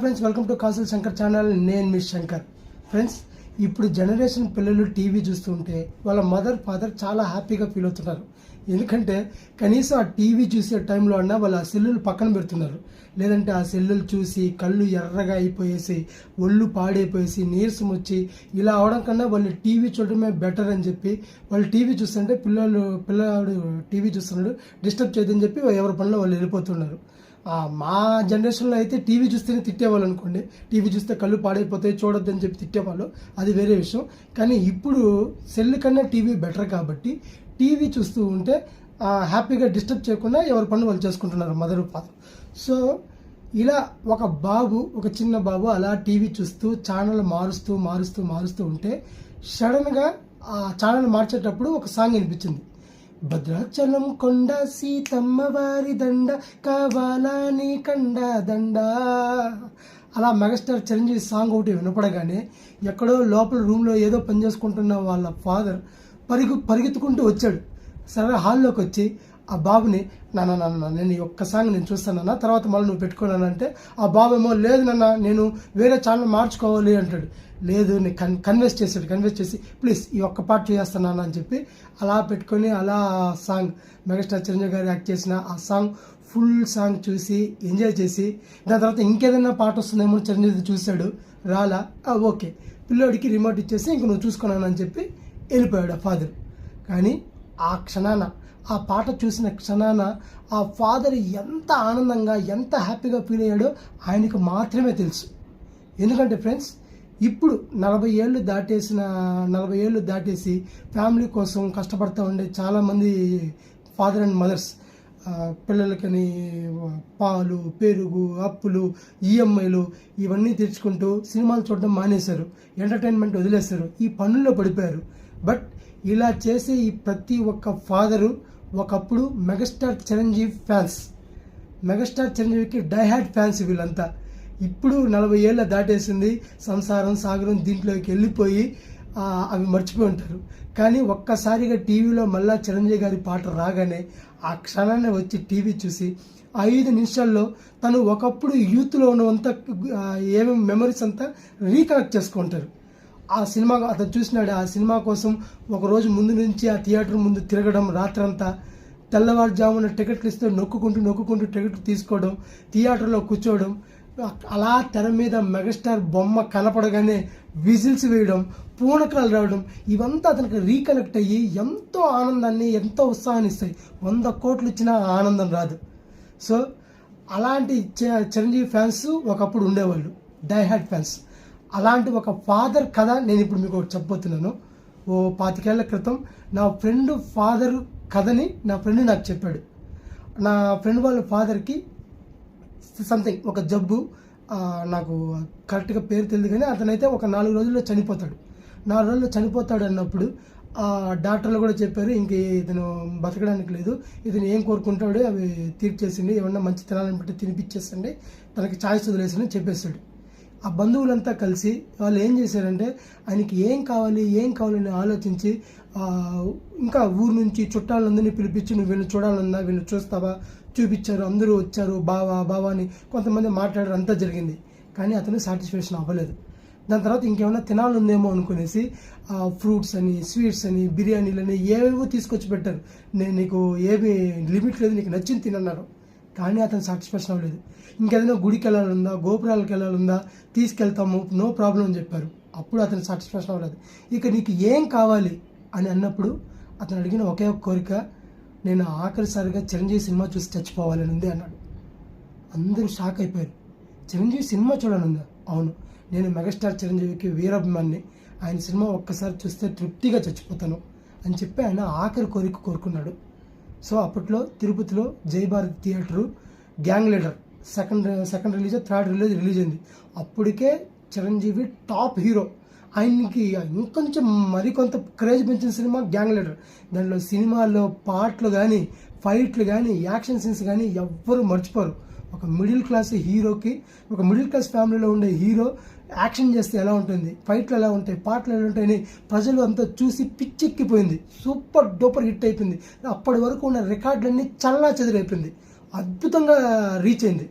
Friends welcome to Kasul Shankar channel నేను మీ Shankar friends ఇప్పుడు జనరేషన్ పిల్లలు టీవీ చూస్తుంటే వాళ్ళ మదర్ ఫాదర్ చాలా హ్యాపీగా ఫీల్ అవుతున్నారు. ఎందుకంటే కనీసం ఆ టీవీ చూసే టైంలో అన్నా వాళ్ళ ఆ సెల్లులు పక్కన పెడుతున్నారు. లేదంటే ఆ సెల్లులు చూసి కళ్ళు ఎర్రగా అయిపోయేసి ఒళ్ళు పాడైపోయేసి నీరసం వచ్చి ఇలా అవడం కన్నా వాళ్ళు టీవీ చూడడమే బెటర్ అని చెప్పి వాళ్ళు టీవీ చూస్తుంటే పిల్లలు పిల్లవాడు టీవీ చూస్తున్నాడు డిస్టర్బ్ చేయదని చెప్పి ఎవరి పనిలో వాళ్ళు వెళ్ళిపోతున్నారు. మా జనరేషన్లో అయితే టీవీ చూస్తేనే తిట్టేవాళ్ళు అనుకోండి. టీవీ చూస్తే కళ్ళు పాడైపోతాయి చూడొద్దని చెప్పి తిట్టేవాళ్ళు. అది వేరే విషయం. కానీ ఇప్పుడు సెల్ కన్నా టీవీ బెటర్ కాబట్టి టీవీ చూస్తూ ఉంటే హ్యాపీగా డిస్టర్బ్ చేయకుండా ఎవరి పనులు వాళ్ళు చేసుకుంటున్నారు మదర్ ఫాదర్. సో ఇలా ఒక బాబు ఒక చిన్న బాబు అలా టీవీ చూస్తూ ఛానల్ మారుస్తూ మారుస్తూ మారుస్తూ ఉంటే సడన్గా ఆ ఛానల్ మార్చేటప్పుడు ఒక సాంగ్ వినిపించింది. భద్రాచలం కొండ సీతమ్మ వారి దండ కావాలా నీ కండ దండ. అలా మెగాస్టార్ చిరంజీవి సాంగ్ ఒకటి వినపడగానే ఎక్కడో లోపల రూమ్లో ఏదో పని చేసుకుంటున్న వాళ్ళ ఫాదర్ పరిగు పరిగెత్తుకుంటూ వచ్చాడు. సరే హాల్లోకి వచ్చి ఆ బాబుని నాన్న నాన్న నేను ఈ ఒక్క సాంగ్ నేను చూస్తానన్నా తర్వాత మళ్ళీ నువ్వు పెట్టుకోనంటే ఆ బాబు ఏమో లేదు నాన్న నేను వేరే ఛానల్ మార్చుకోవాలి అంటాడు. లేదు నేను కన్ కన్వెస్ట్ చేశాడు కన్వెస్ట్ చేసి ప్లీజ్ ఈ ఒక్క పాట చేస్తున్నాను అని చెప్పి అలా పెట్టుకొని అలా సాంగ్ మెగాస్టార్ చిరంజీవి గారు యాక్ట్ చేసిన ఆ సాంగ్ ఫుల్ సాంగ్ చూసి ఎంజాయ్ చేసి దాని తర్వాత ఇంకేదైనా పాట వస్తుందేమో చిరంజీవి చూశాడు రాలా ఓకే పిల్లోడికి రిమోట్ ఇచ్చేసి ఇంక నువ్వు చూసుకున్నాను అని చెప్పి వెళ్ళిపోయాడు ఆ ఫాదర్ కానీ ఆ క్షణాన ఆ పాట చూసిన క్షణాన ఆ ఫాదర్ ఎంత ఆనందంగా ఎంత హ్యాపీగా ఫీల్ అయ్యాడో ఆయనకు మాత్రమే తెలుసు. ఎందుకంటే ఫ్రెండ్స్ ఇప్పుడు నలభై ఏళ్ళు దాటేసిన నలభై ఏళ్ళు దాటేసి ఫ్యామిలీ కోసం కష్టపడుతూ ఉండే చాలామంది ఫాదర్ అండ్ మదర్స్ పిల్లలకని పాలు పెరుగు అప్పులు ఈఎంఐలు ఇవన్నీ తెచ్చుకుంటూ సినిమాలు చూడడం మానేశారు. ఎంటర్టైన్మెంట్ వదిలేశారు. ఈ పనుల్లో పడిపోయారు. బట్ ఇలా చేసే ఈ ప్రతి ఒక్క ఫాదరు ఒకప్పుడు మెగాస్టార్ చిరంజీవి ఫ్యాన్స్. మెగాస్టార్ చిరంజీవికి డైహార్డ్ ఫ్యాన్స్ వీళ్ళంతా. ఇప్పుడు నలభై ఏళ్ళ దాటేసింది సంసారం సాగరం దీంట్లోకి వెళ్ళిపోయి అవి మర్చిపోయి ఉంటారు. కానీ ఒక్కసారిగా టీవీలో మళ్ళా చిరంజీవి గారి పాట రాగానే ఆ క్షణాన్ని వచ్చి టీవీ చూసి ఐదు నిమిషాల్లో తను ఒకప్పుడు యూత్లో ఉన్నంత ఏమేమి మెమరీస్ అంతా రీకనెక్ట్ చేసుకుంటారు. ఆ సినిమా అతను చూసినాడు. ఆ సినిమా కోసం ఒకరోజు ముందు నుంచి ఆ థియేటర్ ముందు తిరగడం రాత్రంతా తెల్లవారుజామున టికెట్లు ఇస్తే నొక్కుకుంటూ నొక్కుకుంటూ టికెట్ తీసుకోవడం థియేటర్లో కూర్చోవడం అలా తెర మీద మెగాస్టార్ బొమ్మ కనపడగానే విజిల్స్ వేయడం పూనకాలు రావడం ఇవంతా అతనికి రీకనెక్ట్ అయ్యి ఎంతో ఆనందాన్ని ఎంతో ఉత్సాహాన్ని ఇస్తాయి. వంద కోట్లు ఇచ్చినా ఆనందం రాదు. సో అలాంటి చిరంజీవి ఫ్యాన్స్ ఒకప్పుడు ఉండేవాళ్ళు. Diehard fans. అలాంటి ఒక ఫాదర్ కథ నేను ఇప్పుడు మీకు ఒకటి చెప్పబోతున్నాను. ఓ పాతికేళ్ళ క్రితం నా ఫ్రెండ్ ఫాదర్ కథని నా ఫ్రెండ్ నాకు చెప్పాడు. నా ఫ్రెండ్ వాళ్ళ ఫాదర్కి సంథింగ్ ఒక జబ్బు నాకు కరెక్ట్గా పేరు తెలియదు కానీ అతనైతే ఒక నాలుగు రోజుల్లో చనిపోతాడు. నాలుగు రోజుల్లో చనిపోతాడు అన్నప్పుడు ఆ డాక్టర్లు కూడా చెప్పారు ఇంక ఇతను బతకడానికి లేదు ఇతను ఏం కోరుకుంటాడో అవి తీర్చేసిండి ఏమన్నా మంచి తినాలని బట్టి తినిపించేసండి తనకి ఛాయిస్ వదిలేసని చెప్పేశాడు ఆ బంధువులంతా కలిసి వాళ్ళు ఏం చేశారంటే ఆయనకి ఏం కావాలి ఏం కావాలని ఆలోచించి ఇంకా ఊరు నుంచి చుట్టాలందరినీ పిలిపించి నువ్వు వీళ్ళు చూడాలన్నా వీళ్ళు చూస్తావా? చూపించారు అందరూ వచ్చారు బావా బావా అని కొంతమంది మాట్లాడారు అంతా జరిగింది. కానీ అతను సాటిస్ఫాక్షన్ అవ్వలేదు. దాని తర్వాత ఇంకేమైనా తినాలందేమో అనుకునేసి ఫ్రూట్స్ అని స్వీట్స్ అని బిర్యానీలు అని ఏవేవో తీసుకొచ్చి పెట్టారు. నేను నీకు ఏమీ లిమిట్ లేదు నీకు నచ్చింది తినన్నారు. కానీ అతను సాటిస్ఫాక్షన్ అవ్వలేదు. ఇంకేదైనా గుడికి వెళ్ళాలనుందా గోపురాలకు వెళ్ళాలందా తీసుకెళ్తాము నో ప్రాబ్లం అని చెప్పారు. అప్పుడు అతను సాటిస్ఫాక్షన్ అవ్వలేదు. ఇక నీకు ఏం కావాలి అని అన్నప్పుడు అతను అడిగిన ఒకే ఒక కోరిక నేను ఆఖరిసారిగా చిరంజీవి సినిమా చూసి చచ్చిపోవాలని ఉంది అన్నాడు. అందరూ షాక్ అయిపోయారు. చిరంజీవి సినిమా చూడనుందా అవును. నేను మెగాస్టార్ చిరంజీవికి వీరాభిమాన్ని. ఆయన సినిమా ఒక్కసారి చూస్తే తృప్తిగా చచ్చిపోతాను అని చెప్పి ఆయన ఆఖరి కోరిక కోరుకున్నాడు. సో అప్పట్లో తిరుపతిలో Jai theatre gang leader. Second second release third release release అయింది. అప్పటికే చిరంజీవి టాప్ హీరో. ఆయనకి ఇంకొంచెం మరికొంత క్రేజ్ పెంచిన సినిమా గ్యాంగ్ లీడర్. దాంట్లో సినిమాల్లో పాటలు కానీ ఫైట్లు కానీ యాక్షన్ సీన్స్ కానీ ఎవ్వరూ మర్చిపోరు. ఒక మిడిల్ క్లాస్ హీరోకి ఒక మిడిల్ క్లాస్ ఫ్యామిలీలో ఉండే హీరో యాక్షన్ చేస్తే ఎలా ఉంటుంది ఫైట్లు ఎలా ఉంటాయి పాటలు ఎలా ఉంటాయని ప్రజలు అంతా చూసి పిచ్చెక్కిపోయింది. సూపర్ డూపర్ హిట్ అయిపోయింది. అప్పటి వరకు ఉన్న రికార్డులన్నీ చల్లా చెదిరైపోయింది. అద్భుతంగా రీచ్ అయింది.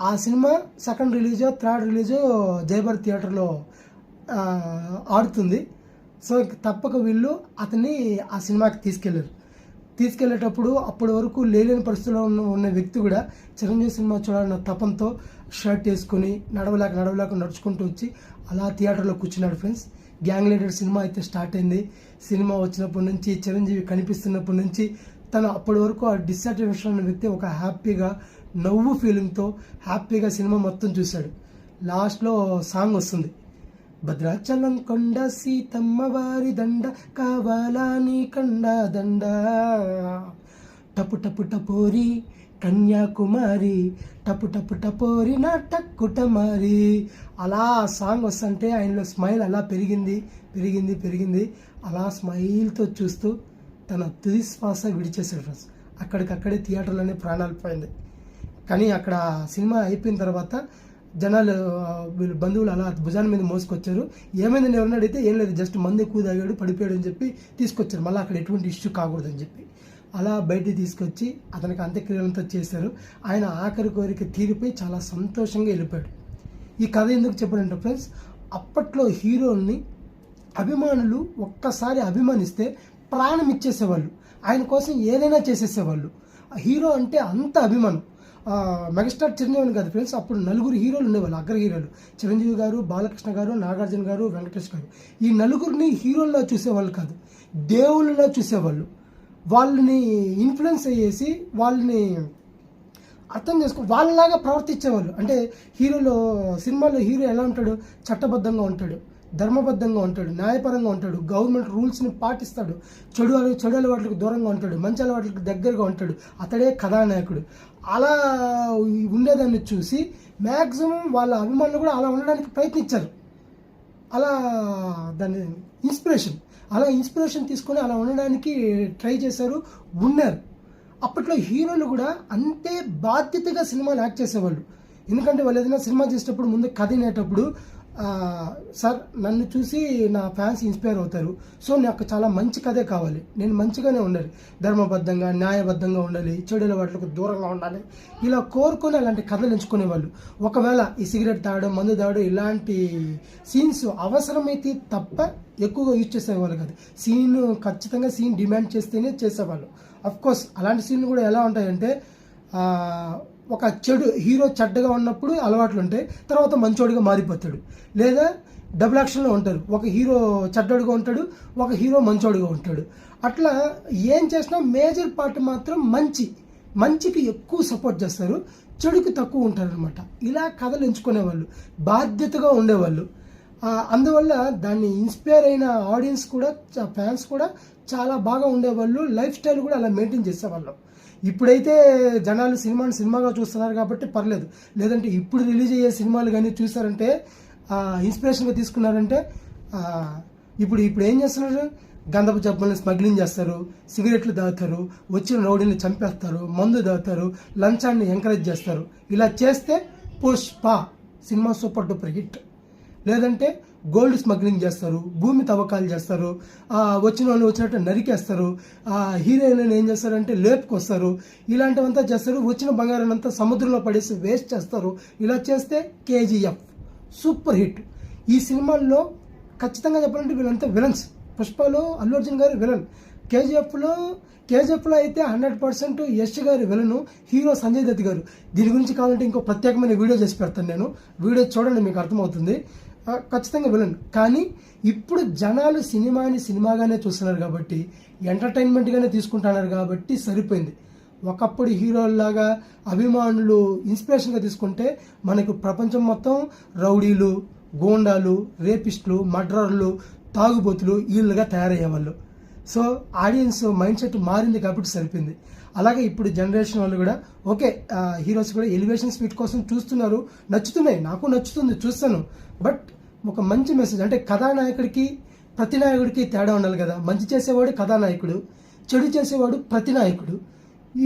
ఆ సినిమా సెకండ్ రిలీజో థర్డ్ రిలీజో జయభర్ థియేటర్లో ఆడుతుంది. సో తప్పక వీళ్ళు అతన్ని ఆ సినిమాకి తీసుకెళ్ళారు. తీసుకెళ్ళేటప్పుడు అప్పటి వరకు లేలేని పరిస్థితిలో ఉన్న ఉన్న వ్యక్తి కూడా చిరంజీవి సినిమా చూడాలన్న తపంతో షర్ట్ వేసుకుని నడవలేక నడవలేక నడుచుకుంటూ వచ్చి అలా థియేటర్లో కూర్చున్నాడు ఫ్రెండ్స్. గ్యాంగ్ లీడర్ సినిమా అయితే స్టార్ట్ అయింది. సినిమా వచ్చినప్పటి నుంచి చిరంజీవి కనిపిస్తున్నప్పటి నుంచి తను అప్పటి వరకు ఆ డిస్సాటిస్ఫాక్షన్ ఉన్న వ్యక్తి ఒక హ్యాపీగా నవ్వు ఫీలింగ్తో హ్యాపీగా సినిమా మొత్తం చూశాడు. లాస్ట్లో సాంగ్ వస్తుంది. భద్రాచలం కొండ సీతమ్మ వారి దండ కావాలా నీ కండ దండ. టపు టపు టపోరి కన్యాకుమారి టపు టపు టపోరి నా టక్కుటమారి అలా సాంగ్ వస్తుంటే ఆయనలో స్మైల్ అలా పెరిగింది పెరిగింది పెరిగింది. అలా స్మైల్తో చూస్తూ తన తుది శ్వాస విడిచేశాడు ఫ్రెండ్స్. అక్కడికక్కడే థియేటర్లోనే ప్రాణాలు పోయింది. కానీ అక్కడ సినిమా అయిపోయిన తర్వాత జనాలు వీళ్ళు బంధువులు అలా భుజాల మీద మోసుకొచ్చారు. ఏమైంది నేను అడిగితే ఏం లేదు జస్ట్ మందు ఎక్కువ తాగాడు పడిపోయాడు అని చెప్పి తీసుకొచ్చారు. మళ్ళీ అక్కడ ఎటువంటి ఇష్యూ కాకూడదని చెప్పి. అలా బయటికి తీసుకొచ్చి అతనికి అంత్యక్రియలంతా చేశారు. ఆయన ఆఖరి కోరిక తీరిపోయి చాలా సంతోషంగా వెళ్ళిపోయాడు. ఈ కథ ఎందుకు చెప్పాడంటే ఫ్రెండ్స్ అప్పట్లో హీరోల్ని అభిమానులు ఒక్కసారి అభిమానిస్తే ప్రాణం ఇచ్చేసేవాళ్ళు. ఆయన కోసం ఏదైనా చేసేసేవాళ్ళు. హీరో అంటే అంత అభిమానం. మెగాస్టార్ చిరంజీవి కాదు ఫ్రెండ్స్ అప్పుడు నలుగురు హీరోలు ఉండేవాళ్ళు అగ్ర హీరోలు. చిరంజీవి గారు బాలకృష్ణ గారు నాగార్జున గారు వెంకటేష్ గారు. ఈ నలుగురిని హీరోల్లో చూసేవాళ్ళు కాదు దేవుళ్ళలో చూసేవాళ్ళు. వాళ్ళని ఇన్ఫ్లుయెన్స్ అయ్యేసి వాళ్ళని అర్థం చేసుకో వాళ్ళలాగా ప్రవర్తించేవాళ్ళు. అంటే హీరోలో సినిమాలో హీరో ఎలా ఉంటాడు? చట్టబద్ధంగా ఉంటాడు. ధర్మబద్ధంగా ఉంటాడు న్యాయపరంగా ఉంటాడు గవర్నమెంట్ రూల్స్ని పాటిస్తాడు చెడు చెడు అలవాట్లకు దూరంగా ఉంటాడు మంచి అలవాట్లకు దగ్గరగా ఉంటాడు అతడే కథానాయకుడు. అలా ఉండేదాన్ని చూసి మ్యాక్సిమం వాళ్ళ అభిమానులు కూడా అలా ఉండడానికి ప్రయత్నించారు. అలా దాన్ని ఇన్స్పిరేషన్ అలా ఇన్స్పిరేషన్ తీసుకొని అలా ఉండడానికి ట్రై చేశారు ఉన్నారు. అప్పట్లో హీరోలు కూడా అంతే బాధ్యతగా సినిమాలు యాక్ట్ చేసేవాళ్ళు. ఎందుకంటే వాళ్ళు ఏదైనా సినిమా చేసేటప్పుడు ముందు కథ వినేటప్పుడు సార్ నన్ను చూసి నా ఫ్యాన్స్ ఇన్స్పైర్ అవుతారు. సో నాకు చాలా మంచి కథే కావాలి. నేను మంచిగానే ఉండాలి. ధర్మబద్ధంగా న్యాయబద్ధంగా ఉండాలి. చెడుల వాటికి దూరంగా ఉండాలి. ఇలా కోరుకొని అలాంటి కథలు ఎంచుకునేవాళ్ళు. ఒకవేళ ఈ సిగరెట్ తాగడం మందు తాగడం ఇలాంటి సీన్స్ అవసరమైతే తప్ప ఎక్కువగా యూజ్ చేసేవాళ్ళు కాదు. సీన్ ఖచ్చితంగా సీన్ డిమాండ్ చేస్తేనే చేసేవాళ్ళు. అఫ్ కోర్స్ అలాంటి సీన్లు కూడా ఎలా ఉంటాయంటే ఒక చెడు హీరో చెడ్డగా ఉన్నప్పుడు అలవాట్లు ఉంటాయి. తర్వాత మంచోడిగా మారిపోతాడు. లేదా డబుల్ యాక్షన్లో ఉంటారు ఒక హీరో చెడ్డోడుగా ఉంటాడు ఒక హీరో మంచోడుగా ఉంటాడు. అట్లా ఏం చేసినా మేజర్ పార్ట్ మాత్రం మంచి మంచికి ఎక్కువ సపోర్ట్ చేస్తారు. చెడుకి తక్కువ ఉంటారనమాట ఇలా కథలు ఎంచుకునేవాళ్ళు బాధ్యతగా ఉండేవాళ్ళు. అందువల్ల దాన్ని ఇన్స్పైర్ అయిన ఆడియన్స్ కూడా ఫ్యాన్స్ కూడా చాలా బాగా ఉండేవాళ్ళు. లైఫ్ స్టైల్ కూడా అలా మెయింటైన్ చేసేవాళ్ళం. ఇప్పుడైతే జనాలు సినిమాని సినిమాగా చూస్తున్నారు కాబట్టి పర్లేదు. లేదంటే ఇప్పుడు రిలీజ్ అయ్యే సినిమాలు కానీ చూసారంటే ఇన్స్పిరేషన్గా తీసుకున్నారంటే ఇప్పుడు ఇప్పుడు ఏం చేస్తున్నారు? గంధపు జబ్బుల్ని స్మగ్లింగ్ చేస్తారు సిగరెట్లు తాగుతారు వచ్చిన రౌడీని చంపేస్తారు మందు తాగుతారు లంచాన్ని ఎంకరేజ్ చేస్తారు. ఇలా చేస్తే Pushpa cinema super duper hit. లేదంటే గోల్డ్ స్మగ్లింగ్ చేస్తారు భూమి తవ్వకాలు చేస్తారు వచ్చిన వాళ్ళు వచ్చినట్టు నరికేస్తారు హీరోయిన్ ఏం చేస్తారంటే లేపుకొస్తారు ఇలాంటివంతా చేస్తారు వచ్చిన బంగారం అంతా సముద్రంలో పడేసి వేస్ట్ చేస్తారు. ఇలా చేస్తే కేజీఎఫ్. Super hit. ఈ సినిమాల్లో ఖచ్చితంగా చెప్పాలంటే వీళ్ళంతా విలన్స్. పుష్పలో అల్లు అర్జున్ గారి విలన్. కేజీఎఫ్లో కేజీఎఫ్లో అయితే హండ్రెడ్ పర్సెంట్ యష్ గారి విలను హీరో సంజయ్ దత్ గారు. దీని గురించి కావాలంటే ఇంకో ప్రత్యేకమైన వీడియో చేసి పెడతాను నేను. వీడియో చూడండి మీకు అర్థమవుతుంది. ఖచ్చితంగా విలన్ కానీ ఇప్పుడు జనాలు సినిమాని సినిమాగానే చూస్తున్నారు కాబట్టి ఎంటర్టైన్మెంట్గానే తీసుకుంటున్నారు కాబట్టి సరిపోయింది. ఒకప్పుడు హీరోల్లాగా అభిమానులు ఇన్స్పిరేషన్గా తీసుకుంటే మనకు ప్రపంచం మొత్తం రౌడీలు గోండాలు రేపిస్టులు మర్డరర్లు తాగుబోతులు వీళ్ళుగా తయారయ్యేవాళ్ళు. సో ఆడియన్స్ మైండ్ సెట్ మారింది కాబట్టి సరిపోయింది. అలాగే ఇప్పుడు జనరేషన్ వాళ్ళు కూడా ఓకే హీరోస్ కూడా ఎలివేషన్ స్పీడ్ కోసం చూస్తున్నారు నచ్చుతున్నాయి నాకు నచ్చుతుంది చూస్తాను. బట్ ఒక మంచి మెసేజ్ అంటే కథానాయకుడికి ప్రతినాయకుడికి తేడా ఉండాలి కదా. మంచి చేసేవాడు కథానాయకుడు చెడు చేసేవాడు ప్రతినాయకుడు.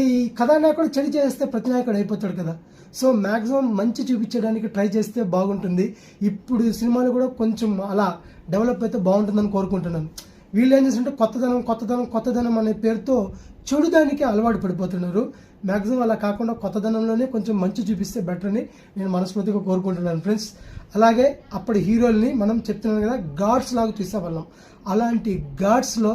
ఈ కథానాయకుడు చెడు చేస్తే ప్రతినాయకుడు అయిపోతాడు కదా. సో మ్యాక్సిమం మంచి చూపించడానికి ట్రై చేస్తే బాగుంటుంది. ఇప్పుడు సినిమాలు కూడా కొంచెం అలా డెవలప్ అయితే బాగుంటుందని కోరుకుంటున్నాను. వీళ్ళు ఏం చేస్తుంటే కొత్తదనం కొత్తదనం కొత్తదనం అనే పేరుతో చెడుదానికి అలవాటు పడిపోతున్నారు. మ్యాక్సిమం అలా కాకుండా కొత్తదనంలోనే కొంచెం మంచి చూపిస్తే బెటర్ అని నేను మనస్ఫూర్తిగా కోరుకుంటున్నాను ఫ్రెండ్స్ అలాగే అప్పటి హీరోల్ని మనం చెప్తున్నాం కదా గాడ్స్ లాగా చూసేవాళ్ళం అలాంటి గాడ్స్లో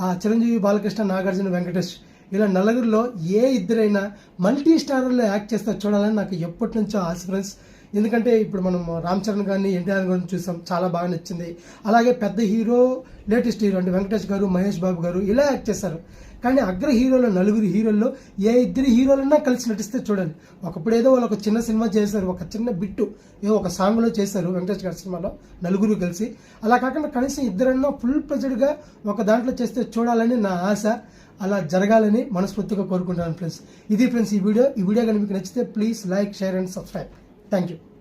ఆ చిరంజీవి బాలకృష్ణ నాగార్జున వెంకటేష్ ఇలా నలుగురిలో ఏ ఇద్దరైనా మల్టీ స్టార్లో యాక్ట్ చేస్తే చూడాలని నాకు ఎప్పటి నుంచో ఆశ ఫ్రెండ్స్ ఎందుకంటే ఇప్పుడు మనం రామ్ చరణ్ గారిని ఎన్టీఆర్ గారిని చూసాం. చాలా బాగా నచ్చింది. అలాగే పెద్ద హీరో లేటెస్ట్ హీరో అంటే వెంకటేష్ గారు మహేష్ బాబు గారు ఇలా యాక్ట్ చేశారు. కానీ అగ్ర హీరోలు నలుగురు హీరోల్లో ఏ ఇద్దరు హీరోలన్నా కలిసి నటిస్తే చూడండి. ఒకప్పుడు ఏదో వాళ్ళు ఒక చిన్న సినిమా చేశారు ఒక చిన్న బిట్టు ఏదో ఒక సాంగ్లో చేశారు వెంకటేష్ గారి సినిమాలో నలుగురు కలిసి. అలా కాకుండా కనీసం ఇద్దరన్నా ఫుల్ ప్రెజర్గా ఒక దాంట్లో చేస్తే చూడాలని నా ఆశ. అలా జరగాలని మనస్ఫూర్తిగా కోరుకుంటాను ఫ్రెండ్స్. ఇది ఫ్రెండ్స్ ఈ వీడియో. ఈ వీడియో కనుక మీకు నచ్చితే please like share and subscribe. Thank you.